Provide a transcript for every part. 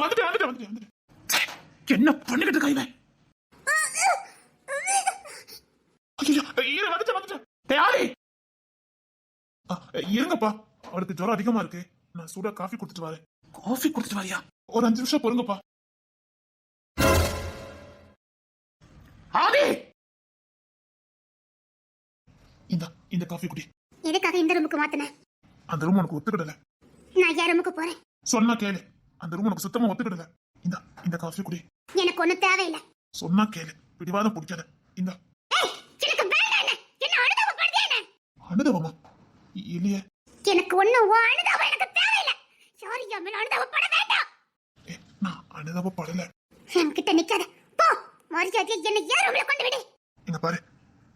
வந்துட்டேன் ச்சே, என்ன பண்ணிக்கிட்டு இருக்கா இவன்? இரு டேய், ஆதி அ, இருங்கப்பா. அவளுக்கு ஜுரம் அதிகமா இருக்கு. நான் சூடா காஃபி குடுத்துட்டு வரேன். காஃபி குடுத்துட்டு வரியா? ஒரு அஞ்சு நிமிஷம் பொறுங்கப்பா. ஆதி! இந்த இந்த காஃபி குடி. எதுக்காக இந்த ரூமுக்கு மாத்தின? அந்த ரூம் உனக்கு ஒத்துக்கிடல. நான் என் ரூமுக்கு போறேன்? சொன்னா கேளு. அந்த ரூம் உனக்கு சுத்தமா ஒத்துக்கிடல இந்த இந்த காஃபி குடி. எனக்கு ஒண்ணும் தேவையில்லை. சொன்னா கேளு. பிடிவாதம் பிடிக்காத. இந்த. அனுதவமா இல்லையே. எனக்கு ஒண்ணும் உன் அனுதாபம் எனக்கு தேவையில்லை. யாரும் என் மேல அனுதாபப்பட வேண்டாம். நான் அனுதாபப்படல. என்கிட்ட நிக்காத. போ மரியாதையை என்னை ஏன் ரூம்ல கொண்டு விடு? இங்க பாரு.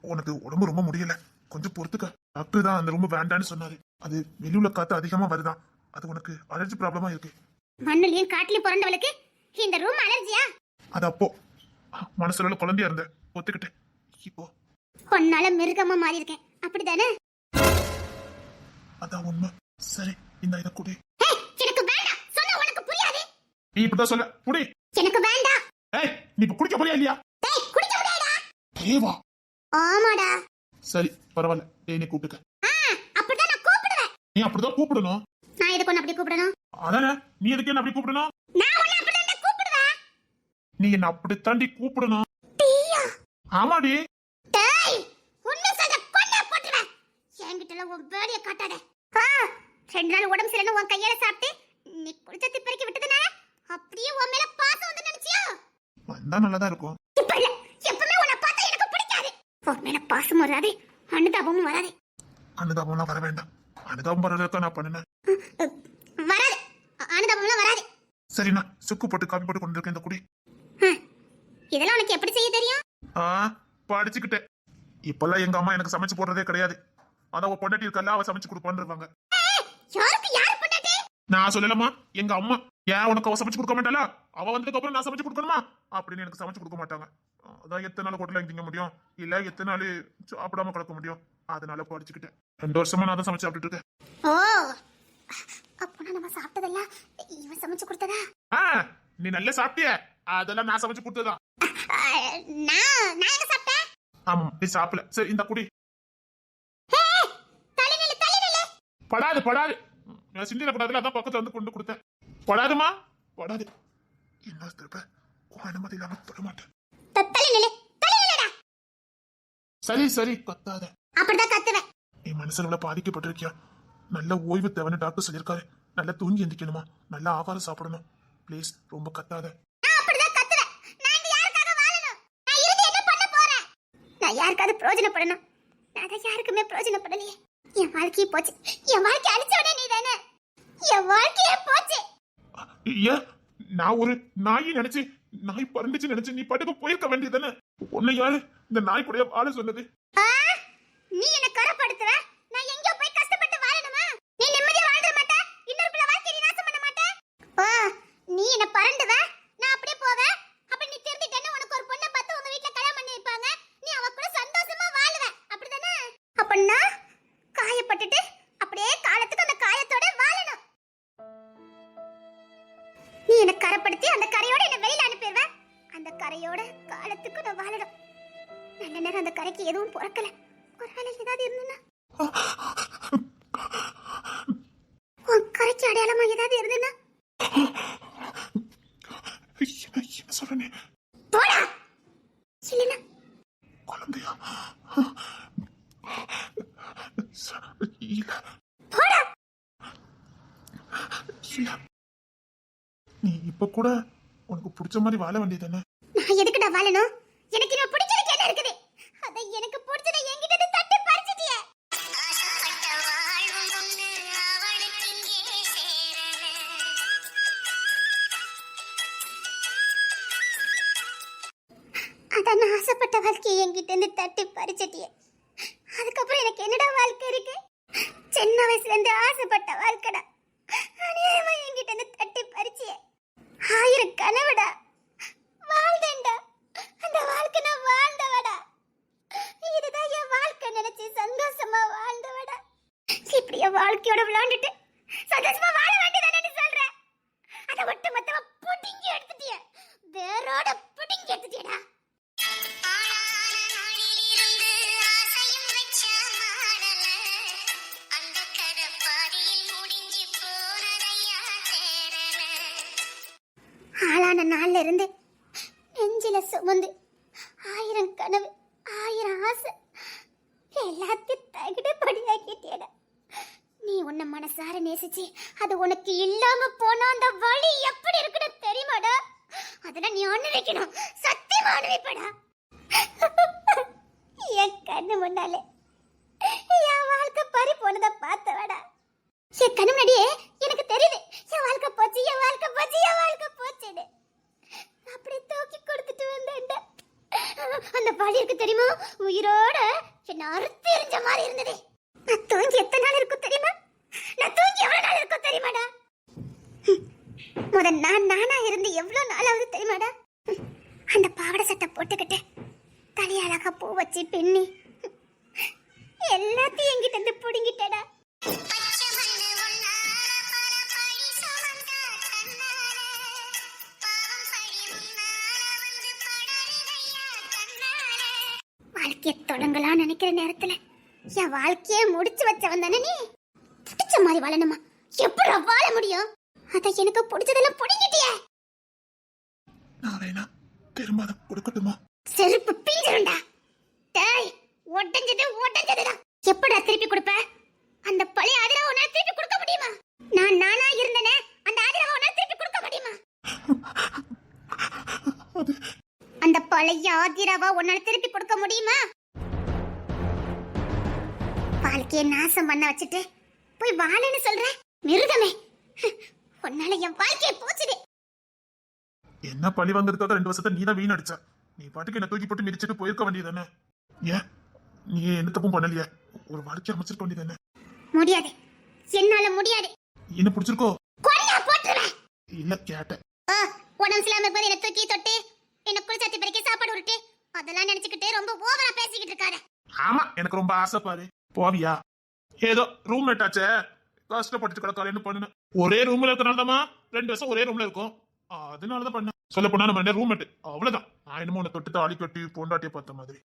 உனக்கு உடம்பு ரொம்ப முடியல. கொஞ்சம் பொறுத்துக்க. டாக்டர் தான் அந்த ரூம் வேண்டான்னு சொன்னாரு. அது வெளியுள்ள காத்து அதிகமா வருதான். அது உனக்கு அலர்ஜி ப்ராப்ளமா இருக்கு. மண்ணுலயும் காட்டுலயும் பிறந்தவளுக்கு இந்த ரூம் அலர்ஜியா அது அப்போ மனசுல குழந்தையா இருந்த ஒத்துக்கிட்டேன். இப்போ உன்னால மிருகமா மாறி இருக்கேன் அப்படிதானே? அதான் உண்மை. சரி இந்த இதை குடி. ஏய், எனக்கு வேண்டாம். சொன்னா உனக்கு புரியாது. நீ இப்படிதான் சொல்ல. குடி. எனக்கு வேண்டாம். ஏய் நீ இப்ப குடிக்க போறியா இல்லையா? டேய் குடிக்க முடியாதா? தேவா ஆமாடா. சரி பரவாயில்ல. டேய் நீ கூப்பிட்டுக்க. அப்படிதான் நான் கூப்பிடுவேன். நீ அப்படிதான் கூப்பிடணும். எதுக்கு அப்படி கூப்பிடணும்? அதானே? நீ எதுக்கு என்ன அப்படி கூப்பிடணும்? நான் உன்னை அப்படிதான் கூப்பிடுவேன். நீ என்ன அப்படி தாண்டி கூப்பிடணும்? டீயா. ஆமாடி. டேய் உன்னை சொல்ல கொன்ன போட்டுருவேன். என்கிட்ட உன் வேலையை காட்டாத. ஆ ரெண்டு நாள் உடம்பு சரியில்லைன்னு உன் கையால சாப்பிட்டு நீ குடிச்ச திப்பறிக்கி விட்டதுனால அப்படியே உன் மேல பாசம் வந்து நினைச்சியோ? வந்தா நல்லதா இருக்கும். இப்ப இல்ல. எப்பவுமே உன்னை பார்த்தா எனக்கு பிடிக்காது. உன் மேல பாசம் வராது அனுதாபமும் வராது. அனுதாபம்லாம் வர வேண்டாம். அனுதாபம் வர்றதுக்கா நான் பண்ணினேன் அஹ், வராது அ- அனுதாபம்லாம் வராது சரிண்ணா சுக்கு போட்டு காப்பி போட்டு கொண்டு இருக்கேன் இந்த குடி. இதெல்லாம் உனக்கு எப்படி செய்ய தெரியும்? ஆ படிச்சுக்கிட்டேன். இப்பெல்லாம் எங்க அம்மா எனக்கு சமைச்சு போடுறதே கிடையாது. அதான் அவ பொண்டாட்டி இருக்கல அவ சமைச்சு யாருக்கு யாரு பண்ணாதே நான் சொல்லலமா எங்க அம்மா ஏன் உனக்கு அவ சமைச்சு கொடுக்க மாட்டாளா? அவ வந்ததுக்கு அப்புறம் நான் சமைச்சு கொடுக்கணுமா? அப்படின்னு எனக்கு சமைச்சு கொடுக்க மாட்டாங்க. அதான் எத்தனை நாள் ஹோட்டல்ல திங்க முடியும்? இல்ல எத்தனை நாள் சாப்பிடாம கிடக்க முடியும்? அதனால படிச்சுக்கிட்டேன். ரெண்டு வருஷமா நான் தான் சமைச்சு சாப்பிட்டுட்டு இருக்கேன். அப்போனா நம்ம சாப்பிட்டதெல்லாம் இவன் சமைச்சு கொடுத்ததா? ஆ நீ நல்லா சாப்பிட்டிய? அதெல்லாம் நான் சமைச்சு கொடுத்ததான் அஹ், நான் நான் என்ன சாப்பிட்டேன்? ஆமா நீ சாப்பிடல. சரி இந்த குடி. படாது படாது. நான் சிந்திர படாதுல அதான் பக்கத்துல வந்து கொண்டு கொடுத்தேன். படாதுமா? படாது. என்ன திருப்ப உன் அனுமதி இல்லாம தொட மாட்டேன். சரி சரி கத்தாத. அப்படிதான் கத்துவேன். நீ மனசுல பாதிக்கப்பட்டிருக்கியா? நல்ல ஓய்வு தேவைன்னு டாக்டர் சொல்லியிருக்காரு. நல்லா தூங்கி எந்திக்கணுமா நல்லா ஆகாரம் சாப்பிடணும். ப்ளீஸ் ரொம்ப கத்தாத. நான் யாருக்காவது பிரயோஜனப்படணும் நான் தான் யாருக்குமே பிரயோஜனப்படலையே என் வாழ்க்கையே போச்சு. என் வாழ்க்கை அழிச்சவனே நீ தானே என் வாழ்க்கையே போச்சு. ஏன் நான் ஒரு நாயை நினைச்சு நாய் பறந்துச்சு நினைச்சு நீ பாட்டுக்கு போயிருக்க வேண்டியதானே உன்னை யாரு இந்த நாய் கூட வாழ சொன்னது? நீ என்ன கரப்படுத்துற நான் எங்கேயோ போய் கஷ்டப்பட்டு வாழணுமா நீ நிம்மதியா வாழ்ந்துட மாட்ட இன்னொரு பிள்ளை வாழ்க்கை நீ நாசம் பண்ண மாட்ட ஓ நீ என்ன பரண்டுவ? நான் அப்படியே போவேன் அப்ப நீ திருந்திட்டேன்னு உனக்கு ஒரு பொண்ணை பார்த்து உங்க வீட்ல கல்யாணம் பண்ணி வைப்பாங்க நீ அவ கூட சந்தோஷமா வாழுவ. அப்படிதானே? அப்படின்னா காயப்பட்டுட்டு அப்படியே காலத்துக்கு அந்த காயத்தோட வாழணும். நீ என்ன கரப்படுத்தி அந்த கரையோட என்ன வெளியில அனுப்பிடுவ. அந்த கரையோட காலத்துக்கு நான் வாழணும். நல்ல நேரம் அந்த கரைக்கு எதுவும் பிறக்கல. ஒருவேளை ஏதாவது இருந்ததுன்னா? உன் கரைக்கு அடையாளமா ஏதாவது இருந்ததுன்னா என்ன என்ன சொல்றேனே போடா இல்லைன்னா குழந்தையா ச- இல்ல போடா இல்ல நீ இப்ப கூட உனக்கு பிடிச்ச மாதிரி வாழ வேண்டியதானே நான் எதுக்குடா வாழணும்? எனக்கு நான் பிடிச்சதுக்கு என்ன இருக்குது? அதை எனக்கு பிடிச்சதை என்கிட்ட இருந்து தட்டி பறிச்சிட்டியே. அதான் நான் ஆசைப்பட்ட வாழ்க்கையை என்கிட்ட இருந்து தட்டி பறிச்சிட்டியே. மனசார அது உனக்கு இல்லாம போனா அந்த வழி எப்படி இருக்குன்னு தெரியுமாடா? அதெல்லாம் நீ அனுபவிக்கணும். சத்தியமா அனுபவிப்படா. என் கண்ணு முன்னாலே என் வாழ்க்கை பறி போனதை பார்த்தவடா. என் கண்ணு முன்னாடியே எனக்கு தெரியுது என் வாழ்க்கை போச்சு என் வாழ்க்கை போச்சு என் வாழ்க்கை போச்சுன்னு. அப்படியே தூக்கி கொடுத்துட்டு வந்தேன் அந்த வழி இருக்கு தெரியுமா? உயிரோட என்ன அறுத்து எரிஞ்ச மாதிரி இருந்தது. நான் தூங்கி எத்தனை நாள் இருக்கும் தெரியுமா? நான் தூங்கி எவ்வளவு நாள் இருக்கும் தெரியுமாடா? முத நான் நானா இருந்து எவ்வளவு நாள் ஆகுது தெரியுமாடா? அந்த பாவாடை சட்டை போட்டுக்கிட்டு தலையழகா பூ வச்சு பின்னி எல்லாத்தையும் என்கிட்ட இருந்து புடுங்கிட்டடா. வாழ்க்கையை தொடங்கலாம் நினைக்கிற நேரத்துல என் வாழ்க்கையே முடிச்சு வச்சவன் தானே நீ? பிடிச்ச மாதிரி வாழணுமா? எப்படி வாழ முடியும்? அத எனக்கு பிடிச்சதெல்லாம் புடிங்கிட்டியே. நான் வேணா திரும்ப அதை கொடுக்கட்டுமா? செருப்பு பிஞ்சிருண்டா டேய் உடஞ்சது உடஞ்சதுதான் எப்படா திருப்பி கொடுப்ப? அந்த பழைய ஆதிராவை உன்னால திருப்பி கொடுக்க முடியுமா? நான் நானா இருந்தனே அந்த ஆதிராவை உன்னால திருப்பி கொடுக்க முடியுமா? அந்த பழைய ஆதிராவை உன்னால திருப்பி கொடுக்க முடியுமா? வாழ்க்கைய நாசம் பண்ண வச்சுட்டு போய் வாழன்னு சொல்ற? மிருகமே. உன்னால என் வாழ்க்கைய போச்சுது என்ன பழி வாங்குறதுக்காக ரெண்டு வருஷத்தை நீ தான் வீணடிச்ச? நீ பாட்டுக்கு என்ன தூக்கி போட்டு மிதிச்சிட்டு போயிருக்க வேண்டியதானே ஏன்? நீ எந்த தப்பும் பண்ணலையே. ஒரு வாழ்க்கை அமைச்சிருக்க வேண்டியதானே முடியாது. என்னால முடியாது. என்ன பிடிச்சிருக்கோ? கொன்னா போட்டுருவேன் இல்ல கேட்டேன். உடம்பு சரியில்லாம இருக்கும்போது என்ன தூக்கி தொட்டு என்ன குளிச்சாத்தி பறிக்க சாப்பாடு உருட்டு அதெல்லாம் நினைச்சுக்கிட்டு ரொம்ப ஓவரா பேசிக்கிட்டு இருக்காத. ஆமா எனக்கு ரொம்ப ஆசை பாரு. போவியா? ஏதோ ரூம்மேட் ஆச்சே. கஷ்டப்பட்டு கிடக்காரு என்ன பண்ணுன ஒரே ரூம்ல இருக்கனாலதாம்மா ரெண்டு வருஷம் ஒரே ரூம்ல இருக்கும். அதனாலதான் பண்ணேன். சொல்ல போனா நம்ம ரூம்மேட் அவ்வளவுதான். நான் என்னமோ உன்னை தொட்டு தாலி கட்டி பொண்டாட்டிய பார்த்த மாதிரி.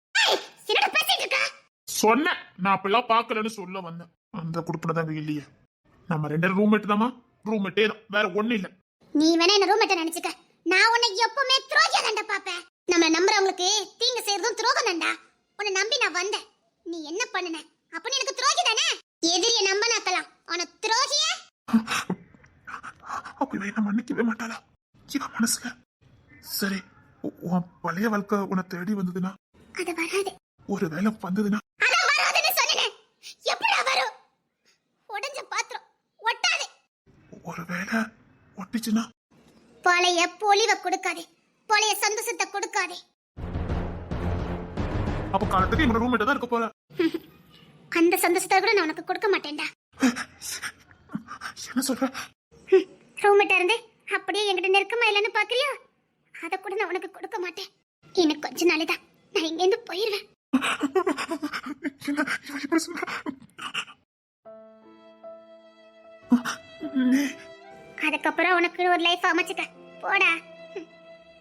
சொன்னேன். நான் அப்பெல்லாம் பாக்கலன்னு சொல்ல வந்தேன். அந்த குடுப்பின தான் இல்லையே. நம்ம ரெண்டு ரூம்மேட் தாமா ரூம்மேட்டே தான். வேற ஒண்ணு இல்ல. நீ வேணா என்ன ரூம்மேட்ட நினைச்சுக்க. நான் உன்னை எப்பவுமே துரோகியா தாண்டா பாப்பேன் நம்மள நம்புறவங்களுக்கு தீங்கு செய்யறதும் துரோகம் தாண்டா உன்னை நம்பி நான் வந்தேன். நீ என்ன பண்ணுன? அப்ப எனக்கு துரோகி தானே? எதிரிய நம்ப நாக்கலாம் ஆனா துரோகிய? அப்படி என்ன மன்னிக்கவே மாட்டாளா? இவ மனசுல? சரி உன் பழைய வாழ்க்கை உன்னை தேடி வந்ததுன்னா? அது வராது. ஒரு வேலை வந்ததுன்னா? அதான் வராதுன்னு சொன்னேன். எப்படா வரும்? உடைஞ்ச பாத்திரம். ஒட்டாது. ஒரு வேலை ஒட்டிச்சுன்னா? பழைய பொலிவை கொடுக்காதே. பழைய சந்தோஷத்தை கொடுக்காதே. அப்ப காலத்துக்கு இவனோட ரூம்மேட் தான் இருக்க போற. அந்த சந்தோஷத்தை கூட நான் உனக்கு கொடுக்க மாட்டேன்டா. என்ன சொல்ற? ரூம்மேட்டா இருந்து அப்படியே என்கிட்ட நெருக்கமா இல்லைன்னு பாக்குறியா அதை கூட நான் உனக்கு கொடுக்க மாட்டேன். இன்னும் கொஞ்ச நாள் தான் நான் இங்க இருந்து நீ அதுக்கப்புறம் உனக்கு ஒரு லைஃப் அமைச்சுக்க. போடா.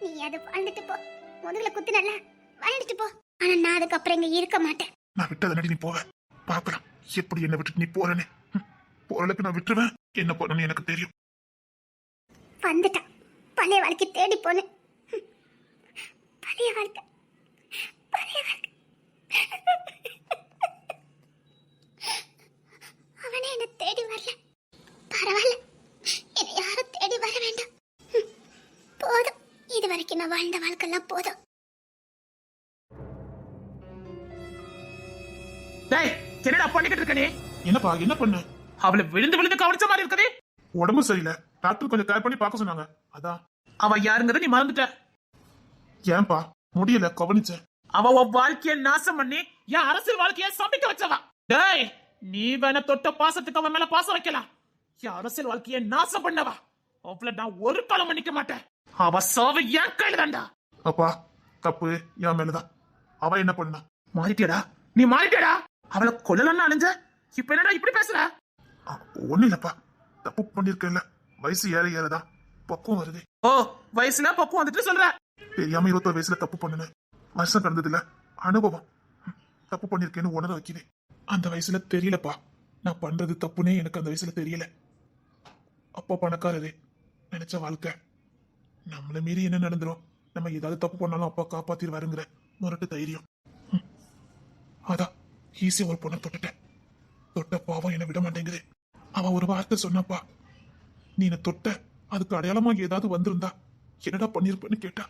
நீ அது வாழ்ந்துட்டு போ. முதுகுல குத்து நல்லா. வாழ்ந்துட்டு போ. ஆனா நான் அதுக்கப்புறம் இங்க இருக்க மாட்டேன். நான் விட்டதை நடி நீ போவ. பாக்கலாம் எப்படி என்ன விட்டுட்டு நீ போறேன்னு ம், போறதுக்கு நான் விட்டுருவேன். என்ன பண்ணணும்னு எனக்கு தெரியும். வந்துட்டான். பழைய வாழ்க்கை தேடி போனேன். பழைய வாழ்க்கை. பழைய வாழ்க்கை. அவனே என்ன தேடி வரல. பரவாயில்ல. என்னை யாரும் தேடி வர வேண்டாம். போதும். இது வரைக்கும் நான் வாழ்ந்த வாழ்க்கைலாம் போதும். டேய் என்னடா பண்ணிக்கிட்டு இருக்க நீ என்னப்பா என்ன பண்ண? அவளை விழுந்து விழுந்து கவனிச்ச மாதிரி இருக்கதே. உடம்பு சரியில்லை. டாக்டர் கொஞ்சம் கேர் பண்ணி பார்க்க சொன்னாங்க. அதான். அவ யாருங்கிறத நீ மறந்துட்ட. ஏன்பா முடியல கவனிச்சேன். அவ உன் வாழ்க்கைய நாசம் பண்ணி என் அரசியல் வாழ்க்கைய சமைக்க வச்சவா. டேய் நீ வேணா தொட்ட பாசத்துக்கு அவன் மேல பாசம் வைக்கலாம். என் அரசியல் வாழ்க்கைய நாசம் பண்ணவா. அவளை நான் ஒரு காலம் மன்னிக்க மாட்டேன். அவ சாவு என் கையில அப்பா தப்பு என் மேலதான். அவ என்ன பண்ணா மாறிட்டியடா? நீ மாறிட்டியடா? அவளை கொல்லலன்னு அழிஞ்ச இப்ப என்னடா இப்படி பேசுற? ஒண்ணு இல்லப்பா. தப்பு பண்ணிருக்கேன்ல. வயசு ஏற ஏறதான் பக்குவம் வருது. ஓ வயசுல பப்பு வந்துட்டு சொல்ற. தெரியாம இருபத்தோரு வயசுல தப்பு பண்ணுனேன். வருஷம் கடந்தது இல்ல அனுபவம் தப்பு பண்ணிருக்கேன்னு உணர வைக்கிறேன். அந்த வயசுல தெரியலப்பா. நான் பண்றது தப்புனே எனக்கு அந்த வயசுல தெரியல. அப்பா பணக்காரரு. நினைச்ச வாழ்க்கை. நம்மள மீறி என்ன நடந்துரும்? நம்ம ஏதாவது தப்பு பண்ணாலும் அப்பா காப்பாத்திருவாருங்கிற முரட்டு தைரியம். அதான். ஈஸியா ஒரு பொண்ணை தொட்டுட்டேன். தொட்ட பாவம் என்னை விட மாட்டேங்குது அவன் ஒரு வார்த்தை சொன்னப்பா நீ தொட்ட அதுக்கு அடையாளமா ஏதாவது வந்திருந்தா என்னடா பண்ணிருப்பேன்னு கேட்டா.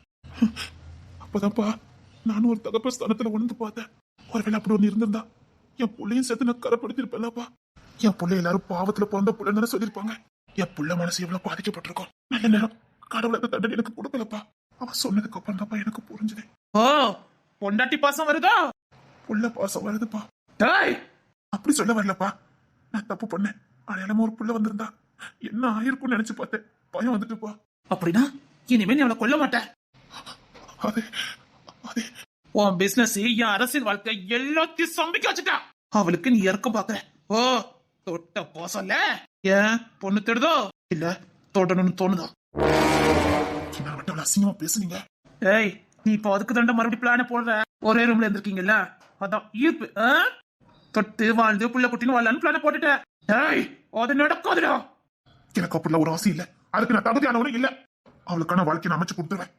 அப்பதான்ப்பா நானும் ஒரு தகப்ப ஸ்தானத்துல உணர்ந்து பார்த்தேன். ஒருவேளை அப்படி ஒன்று இருந்திருந்தா என் புள்ளையும் சேர்த்து நான் கரப்படுத்திருப்பேன்லப்பா. என் பிள்ளை எல்லாரும் பாவத்துல பிறந்த பிள்ளைன்னு சொல்லியிருப்பாங்க. என் புள்ள மனசு எவ்வளவு பாதிக்கப்பட்டிருக்கோம். நல்ல நேரம். கடவுளை தண்டனை எனக்கு கொடுக்கலப்பா. அவன் சொன்னதுக்கு அப்புறம் தான்ப்பா எனக்கு புரிஞ்சுது. ஓ பொண்டாட்டி பாசம் வருதா? புள்ள பாசம் வருதுப்பா. டேய்! அப்படி சொல்ல வரலப்பா. நான் தப்பு பண்ணேன். அடையாளமா ஒரு புள்ள வந்திருந்தா. என்ன ஆயிருக்கும்னு நினைச்சு பார்த்தேன். பயம் வந்துட்டுப்பா. அப்படின்னா இனிமே நீ அவளை கொல்ல மாட்டேன் அது அது. உன் பிசினஸ் என் அரசியல் வாழ்க்கை எல்லாத்தையும் சம்பிக்க வச்சுட்டா. அவளுக்கு நீ இறக்க பாக்குற. ஓ தொட்ட போசல்ல ஏன்? பொண்ணு தேடுதோ? இல்ல தொடணும்னு தோணுதோ? என்ன அவ்வளவு அசிங்கமா பேசுனீங்க. ஏய் நீ இப்போ அதுக்கு தண்ட மறுபடியும் பிளான போடுற? ஒரே ரூம்ல இருந்திருக்கீங்கல்ல? அதான் ஈர்ப்பு? தொட்டு வாழ்ந்து புள்ள குட்டின்னு வாழலான்னு பிளான போட்டுட்ட ஏய் அது நடக்காதுடா. எனக்கு அப்படிலாம் ஒரு ஆசை இல்ல. அதுக்கு நான் தகுதியானவனும் இல்ல. அவளுக்கான வாழ்க்கையை நான் அமைச்சு கொடுத்துருவேன்.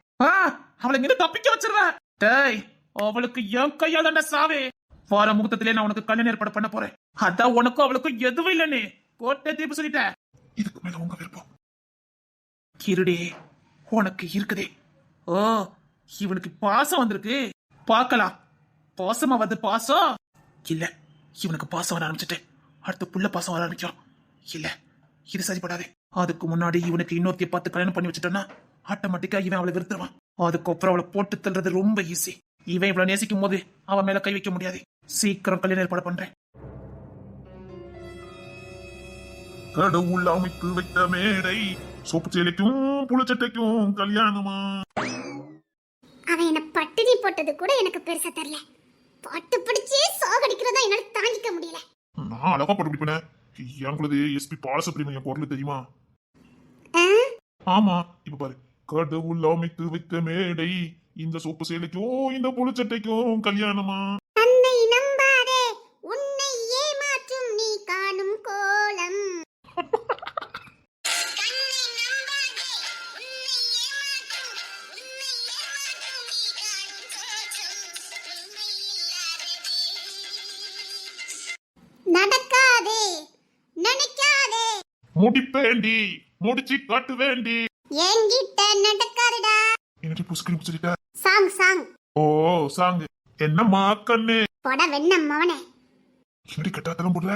அவளை இங்க தப்பிக்க வச்சிருவேன். டேய் அவளுக்கு என் கையால் தாண்டா சாவே. வார முகூர்த்தத்திலே நான் உனக்கு கல்யாணம் ஏற்பாடு பண்ண போறேன். அதான் உனக்கும் அவளுக்கும் எதுவும் இல்லைன்னு போட்டே தீர்ப்பு சொல்லிட்டேன். இதுக்கு மேல உங்க விருப்பம். இருடே உனக்கு இருக்குதே. ஓ இவனுக்கு பாசம் வந்திருக்கு. பார்க்கலாம். பாசமா வந்து பாசம். இல்ல இவனுக்கு பாசம் வர ஆரம்பிச்சிட்டு அடுத்து புள்ள பாசம் வர ஆரம்பிக்கும். இல்ல இது சரிப்படாது. அதுக்கு முன்னாடி இவனுக்கு இன்னொருத்தைய பார்த்து கல்யாணம் பண்ணி வச்சுட்டோம்னா ஆட்டோமேட்டிக்கா இவன் அவளை வெறுத்துருவான். அதுக்கப்புறம் அவளை போட்டு தள்ளுறது ரொம்ப ஈஸி இவன் இவ்வளவு நேசிக்கும் போது அவன் மேல கை வைக்க முடியாது. சீக்கிரம் கல்யாணம் ஏற்பாடு பண்றேன். கடவுள் அமைத்து வைத்த மேடை சோப்பு சேலைக்கும் புளிச்சட்டைக்கும் கல்யாணமா? அவன் என்ன பட்டினி போட்டது கூட எனக்கு பெருசா தெரியல. பாட்டு பிடிச்சே சாகடிக்கிறதா என்னால தாங்கிக்க முடியல. நான் அழகா போட்டு பிடிப்பேன். எங்களது எஸ்பி பாலசுப்ரமணியம் குரல் தெரியுமா? ஆமா. இப்ப பாரு. கடவுள் அமைத்து வைத்த மேடை இந்த சோப்பு சேலைக்கும் இந்த புளிச்சட்டைக்கும் கல்யாணமா? முடிப்பேண்டி. முடிச்சு காட்டு வேண்டி என்கிட்ட நடக்காதுடா. என்னடி புசுக்கி புசுக்கிட்ட சாங் சாங். ஓ சாங்கு என்னம்மா கண்ணு? போட வெண்ணம் மவனே. என்னடி கட்டாத்தலம் போடல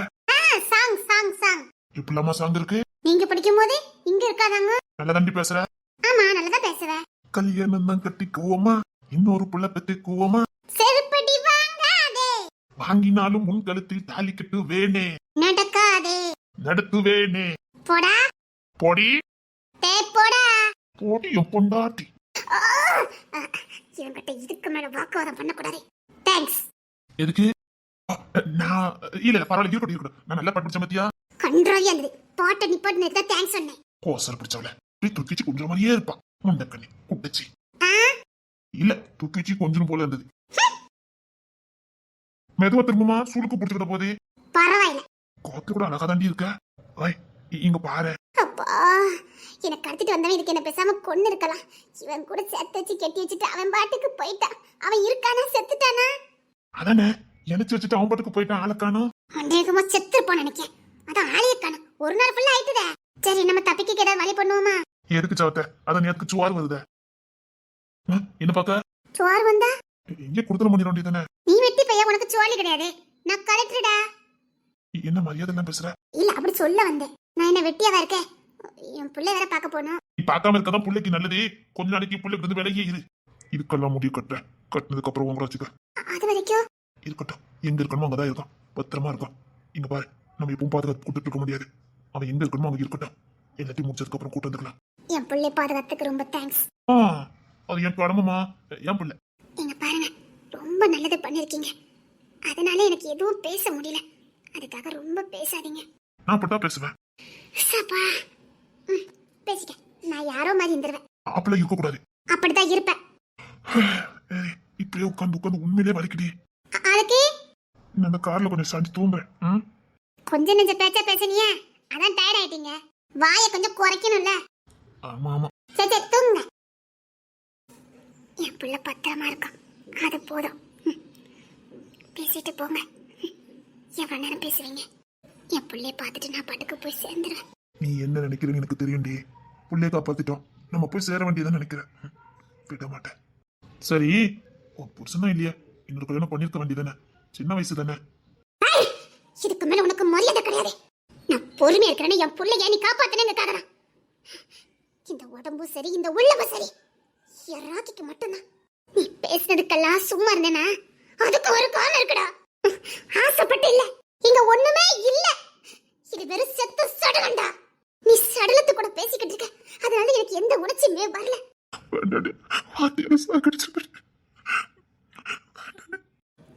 சாங் சாங் சாங். இப்படிலாமா சாங் இருக்கு? நீங்க படிக்கும் போது இங்க இருக்காதாங்க? நல்லா தண்டி பேசுற? ஆமா நல்லதா பேசுவேன் கல்யாணம் தான் கட்டிக்குவோமா? இன்னொரு புள்ள பெத்துக்குவோமா? செருப்படி வாங்காதே. வாங்கினாலும் உன் கழுத்தில் தாலி கட்டு வேணே நடக்காதே. நடத்து வேணே போடா. பொடி. டே போடா. பொடியும் பொண்டாட்டி. ஆ! இவன்கிட்ட இதுக்கு மேல வாக்குவாதம் பண்ணக்கூடாது. தேங்க்ஸ் எதுக்கு? நான் இல்ல இல்ல பரவாயில்ல இருக்கட்டும் இருக்கட்டும். நான் நல்லா படிச்ச மத்தியா கன்றாவியா இருந்தது. பாட்டை நிப்பாட்டு தான் தேங்க்ஸ் சொன்னேன். கோசர் பிடிச்சவள. இப்படி தூக்கிச்சு கொஞ்சம் மாதிரியே இருப்பா. முண்டக்கண்ணி குட்டச்சி? இல்ல தூக்கிச்சு கொஞ்சம் போல இருந்தது. மெதுவா திரும்பமா? சுளுக்கு பிடிச்சிக்கிட்ட போதே. பரவாயில்ல. கோத்து கூட அழகா தாண்டி இருக்க. இங்க பாரு. அப்பா எனக்கு கடத்திட்டு வந்தவன் இதுக்கு என்ன பேசாம கொன்னு இருக்கலாம். இவன் கூட சேர்த்து வச்சு கெட்டி வச்சுட்டு அவன் பாட்டுக்கு போயிட்டான். அவன் இருக்கானா செத்துட்டானா? அதானே நினைச்சு வச்சுட்டு அவன் பாட்டுக்கு போயிட்டான் ஆளக்கானும் அநேகமா செத்துருப்பான் நினைக்கேன். அதான் ஆளைய காணும். ஒரு நாள் ஃபுல்லா ஆயிட்டுதே. சரி நம்ம தப்பிக்க ஏதாவது வழி பண்ணுவோமா? எதுக்கு சாவத்த? அதான் நேத்துக்கு சுவார் வருத. என்ன பாக்க? சுவார் வந்தா? எங்கே கொடுத்துட முடியும் வேண்டியதானே நீ வெட்டி பையா? உனக்கு சுவாலி கிடையாது. நான் கலெக்டர்டா? என்ன மரியாதை எல்லாம் பேசுற? இல்ல அப்படி சொல்ல வந்தேன். நான் என்ன வெட்டியாவா இருக்கேன்? என் பிள்ளை வேற பார்க்க போனோம். நீ பார்க்காம இருக்கதான் பிள்ளைக்கு நல்லது. கொஞ்ச நாளைக்கு பிள்ளைக்கு இருந்து விலகியே இரு. இதுக்கெல்லாம் முடிவு கட்டுறேன் கட்டினதுக்கு அப்புறம் உங்களை வச்சுக்க அது வரைக்கும்? இருக்கட்டும். எங்க இருக்கணுமோ அங்கதான் இருக்கான் பத்திரமா இருக்கான் இங்க பாரு நம்ம எப்பவும் பாதுகாத்து கூட்டிட்டு இருக்க முடியாது. அவன் எங்க இருக்கணுமோ அங்க இருக்கட்டும். எல்லாத்தையும் முடிச்சதுக்கு அப்புறம் கூட்டு வந்துக்கலாம். என் பிள்ளை பாதுகாத்துக்கு ரொம்ப தேங்க்ஸ் ஆ அது என் கடமைமா என் பிள்ளை. நீங்க பாருங்க ரொம்ப நல்லது பண்ணிருக்கீங்க. அதனால எனக்கு எதுவும் பேச முடியல. அதுக்காக ரொம்ப பேசாதீங்க. நான் அப்படித்தான் பேசுவேன். சப்பா. பேசிட்டேன் நான் யாரோ மாதிரி இருந்துருவேன். அப்பெல்லாம் இருக்கக்கூடாது. அப்படிதான் இருப்பேன். ஏய், இப்படியே உட்காந்து உட்காந்து உண்மையிலே வலிக்குடி. அ- அதுக்கு? நான் அந்த கார்ல கொஞ்சம் சாஞ்சி தூங்குறேன். ம்? கொஞ்சம் நெஞ்ச பேச்ச பேசுனியே? அதான் டயர்ட் ஆயிட்டீங்க. வாயை கொஞ்சம் குறைக்கணும்ல. ஆமா ஆமா. சரி சரி தூங்குங்க. என் புள்ள பத்திரமா இருக்கான். அது போதும். ம். பேசிட்டு போங்க. ம். எவ்வளவு நேரம் பேசுவீங்க என் புள்ளைய பார்த்துட்டு நான் பாட்டுக்கு போய் சேர்ந்துருவேன். நீ என்ன நினைக்கிறேன்னு எனக்கு தெரியும்டி புள்ளைய காப்பாத்திட்டோம். நம்ம போய் சேர வேண்டியதான் நினைக்கிறேன். விட மாட்டேன். சரி உன் புருஷனா இல்லையா? இன்னொரு கல்யாணம் பண்ணிருக்க வேண்டியதானே சின்ன வயசு தானே? இதுக்கு மேல உனக்கு மரியாதை கிடையாது. நான் பொறுமையா இருக்கிறேன்னு என் புள்ளைய நீ காப்பாத்தினதுக்காக தான் இந்த உடம்பும் சரி இந்த உள்ளமும் சரி. என் ராக்கிக்கு மட்டும்தான். நீ பேசுனதுக்கெல்லாம் சும்மா இருந்தேனா? அதுக்கு ஒரு காரணம் இருக்குடா. ஆசைப்பட்டு இல்ல. இங்க ஒண்ணுமே இல்ல. இது வெறும் செத்த சடலண்டா நீ சடலத்து கூட பேசிக்கிட்டு இருக்க. அதனால எனக்கு எந்த உணர்ச்சியுமே வரல.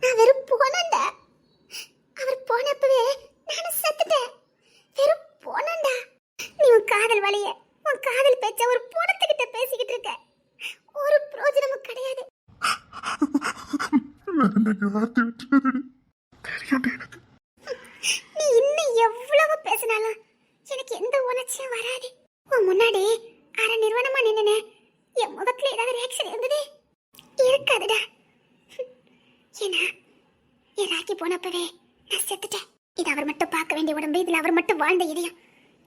நான் வெறும் போனண்டா அவர் போனப்பவே நானும் செத்துட்டேன். வெறும் போனண்டா நீ உன் காதல் வழிய உன் காதல் பேச்ச ஒரு போனத்துக்கிட்ட பேசிக்கிட்டு இருக்க. ஒரு பிரயோஜனமும் கிடையாது வார்த்தை விட்டுறதடி தெரியும்டி எனக்கு நீ இன்னும் எவ்வளவு பேசினாலும் எனக்கு எந்த உணர்ச்சியும் வராது உன் முன்னாடி அரை நிறுவனமா நின்னுனே என் முகத்துல ஏதாவது ரியாக்ஷன் இருந்தது இருக்காதுடா ஏன்னா என் ராக்கி போனப்பவே நான் செத்துட்டேன் இது அவர் மட்டும் பார்க்க வேண்டிய உடம்பு இதுல அவர் மட்டும் வாழ்ந்த இதயம்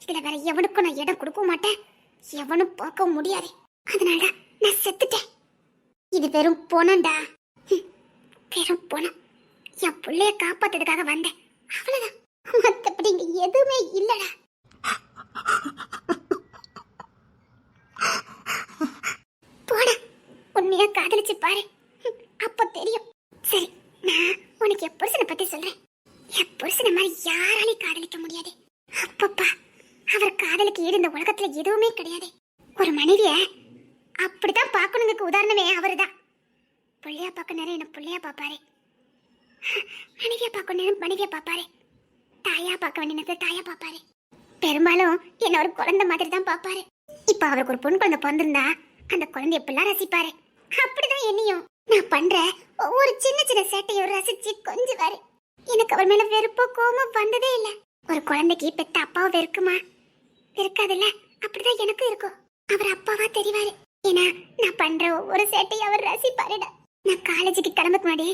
இதுல வேற எவனுக்கும் நான் இடம் கொடுக்கவும் மாட்டேன் எவனும் பார்க்க முடியாது. அதனால நான் செத்துட்டேன். இது வெறும் போனண்டா வெறும் போனம் என் பிள்ளைய காப்பாத்துறதுக்காக வந்தேன். அவ்வளவுதான். மத்தபடி இங்க எதுவுமே இல்லடா. போடா. உண்மையா காதலிச்சு பாரு. அப்ப தெரியும். சரி நான் உனக்கு என் புருஷனை பத்தி சொல்றேன். என் புருஷனை மாதிரி யாராலையும் காதலிக்க முடியாது. அப்பப்பா. அவர் காதலுக்கு ஈடு இந்த உலகத்துல எதுவுமே கிடையாது. ஒரு மனைவிய அப்படிதான் பார்க்கணுங்களுக்கு உதாரணமே அவர்தான். புள்ளையா பார்க்க நேரம் என்ன பிள்ளையா பார்ப்பாரு. மனைவியா பார்க்க நேரம் மனைவியா பார்ப்பாரு. தாயா பார்க்க வேண்டிய தாயா பார்ப்பாரு. பெரும்பாலும் என்ன ஒரு குழந்தை மாதிரி தான் பார்ப்பாரு. இப்ப அவருக்கு ஒரு பொன் குழந்தை பிறந்திருந்தா அந்த குழந்தைய எப்படிலாம் ரசிப்பாரு. அப்படிதான் என்னையும் நான் பண்ற ஒவ்வொரு சின்ன சின்ன சேட்டையும் ரசிச்சு கொஞ்சுவாரு. எனக்கு அவர் மேல வெறுப்போ கோமம் வந்ததே இல்லை. ஒரு குழந்தைக்கு பெத்த அப்பாவை வெறுக்குமா? இருக்காதுல்ல? அப்படிதான் எனக்கும் இருக்கும். அவர் அப்பாவா தெரிவாரு. ஏன்னா நான் பண்ற ஒவ்வொரு சேட்டையும் அவர் ரசிப்பாருடா. நான் காலேஜுக்கு கிளம்புக்கு முன்னாடி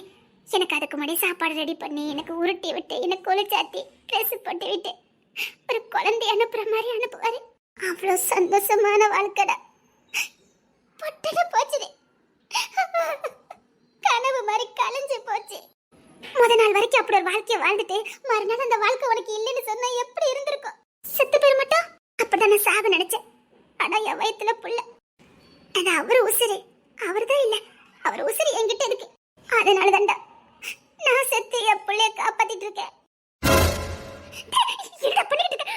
எனக்கு அதுக்கு முன்னாடி சாப்பாடு ரெடி பண்ணி எனக்கு உருட்டி விட்டு எனக்கு குளிச்சாத்தி ட்ரெஸ் போட்டு விட்டு ஒரு குழந்தை அனுப்புற மாதிரி அனுப்புவாரு. அவ்வளோ சந்தோஷமான வாழ்க்கைடா. பொட்டன போச்சுது. கனவு மாதிரி கலைஞ்சு போச்சு. முத நாள் வரைக்கும் அப்படி ஒரு வாழ்க்கைய வாழ்ந்துட்டு மறுநாள் அந்த வாழ்க்கை உனக்கு இல்லைன்னு சொன்னா எப்படி இருந்திருக்கும்? தானே நான் சாக நினைச்சேன் ஆனா என் வயத்துல புள்ள. அது அவர் உசுறு. அவர் தான் இல்ல. அவர் உசிறு என்கிட்ட இருக்கு. அதனால தான்டா நான் செத்து என் பிள்ளைய காப்பாத்திட்டு இருக்கேன். என்னடா பண்ணிட்டு இருக்க?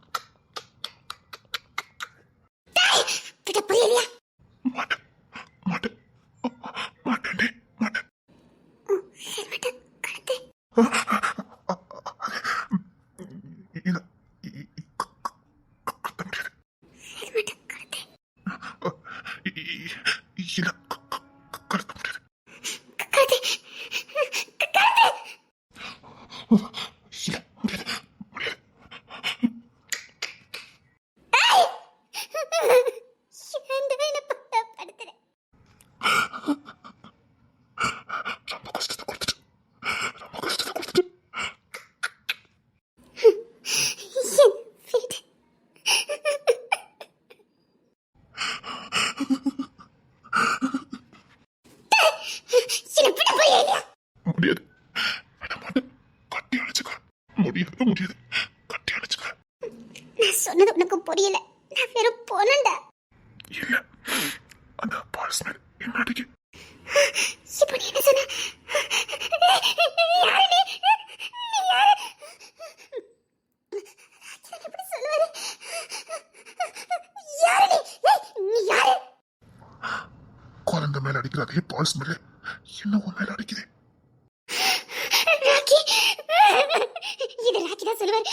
டேய், விட புரியலையா மாட்டேன் மாட்டேன் மாட்டேன்டி மாட்டேன் ஹெல்மெட்டை கழுத்து இல்ல இ- இ- இ- க- க- க- கத்த முடியாது ஹெல்மெட்டை கழுத்து இ- இ- இ- இல்ல க- க- க- கத்த முடியாது கழுத்து கழுத்து இல்ல முடியாது முடியாது ஏன்டா என்னை படுத்துற ரொம்ப கஷ்டத்தை கொடுத்துட்டு ரொம்ப கஷ்டத்தை கொடுத்துட்டு என் வீடு என்னை விட புரியலையா முடியாது விட மாட்டேன் கட்டி அணைச்சுக்க முடியாது முடியாது கட்டி அணைச்சுக்க நான் சொன்னது உனக்கு புரியல நான் வெறும் போனண்டா இல்ல அந்த பால் ஸ்மெல் என்ன அடிக்கு இப்போ நீ என்ன சொன்ன யாரு நீ? நீ யாரு? ராஜன் எப்படி சொல்லுவாரு? யாரு நீ? ஏய், நீ யாரு குழந்தை மேல அடிக்கிற அதே பால் ஸ்மெல்லு என்ன உன் மேல அடிக்குது? ராக்கி. இது ராக்கி தான் சொல்லுவார்